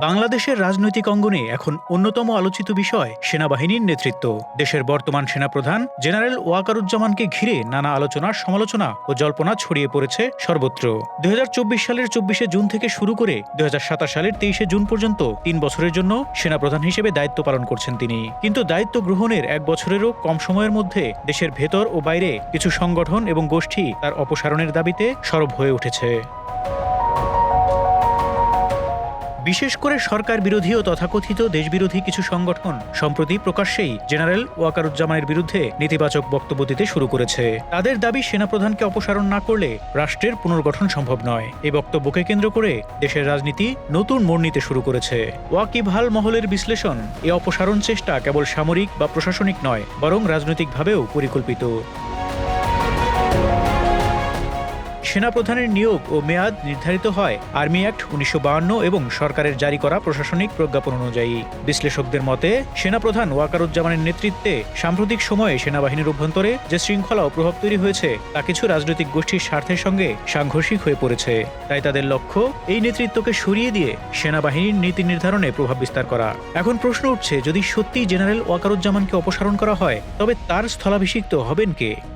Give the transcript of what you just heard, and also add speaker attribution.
Speaker 1: বাংলাদেশের রাজনৈতিক অঙ্গনে এখন অন্যতম আলোচিত বিষয় সেনাবাহিনীর নেতৃত্ব। দেশের বর্তমান সেনাপ্রধান জেনারেল ওয়াকারুজ্জামানকে ঘিরে নানা আলোচনা, সমালোচনা ও জল্পনা ছড়িয়ে পড়েছে সর্বত্র। দুই সালের চব্বিশে জুন থেকে শুরু করে দুই সালের তেইশে জুন পর্যন্ত তিন বছরের জন্য সেনাপ্রধান হিসেবে দায়িত্ব পালন করছেন তিনি। কিন্তু দায়িত্ব গ্রহণের এক বছরেরও কম সময়ের মধ্যে দেশের ভেতর ও বাইরে কিছু সংগঠন এবং গোষ্ঠী তার অপসারণের দাবিতে সরব হয়ে উঠেছে। বিশেষ করে সরকার বিরোধী ও তথাকথিত দেশবিরোধী কিছু সংগঠন, সম্প্রতি প্রকাশ্যেই জেনারেল ওয়াকারুজ্জামানের বিরুদ্ধে নেতিবাচক বক্তব্য দিতে শুরু করেছে। তাদের দাবি, সেনাপ্রধানকে অপসারণ না করলে রাষ্ট্রের পুনর্গঠন সম্ভব নয়। এই বক্তব্যকে কেন্দ্র করে দেশের রাজনীতি নতুন মোড় নিতে শুরু করেছে। ওয়াকিবহাল মহলের বিশ্লেষণ এই অপসারণ চেষ্টা কেবল সামরিক বা প্রশাসনিক নয়, বরং রাজনৈতিকভাবেও পরিকল্পিত। সেনাপ্রধানের নিয়োগ ও মেয়াদ নির্ধারিত হয় আর্মি অ্যাক্ট উনিশশো এবং সরকারের জারি করা প্রশাসনিক প্রজ্ঞাপন অনুযায়ী। বিশ্লেষকদের মতে, সেনাপ্রধান ওয়াকারুজ্জামানের নেতৃত্বে সাম্প্রতিক সময়ে সেনাবাহিনীর অভ্যন্তরে যে শৃঙ্খলা ও প্রভাব তৈরি হয়েছে, তা কিছু রাজনৈতিক গোষ্ঠীর স্বার্থের সঙ্গে সাংঘর্ষিক হয়ে পড়েছে। তাই তাদের লক্ষ্য, এই নেতৃত্বকে সরিয়ে দিয়ে সেনাবাহিনীর নীতি নির্ধারণে প্রভাব বিস্তার করা। এখন প্রশ্ন উঠছে, যদি সত্যি জেনারেল ওয়াকারুজ্জামানকে অপসারণ করা হয়, তবে তার স্থলাভিষিক্ত হবেন কে?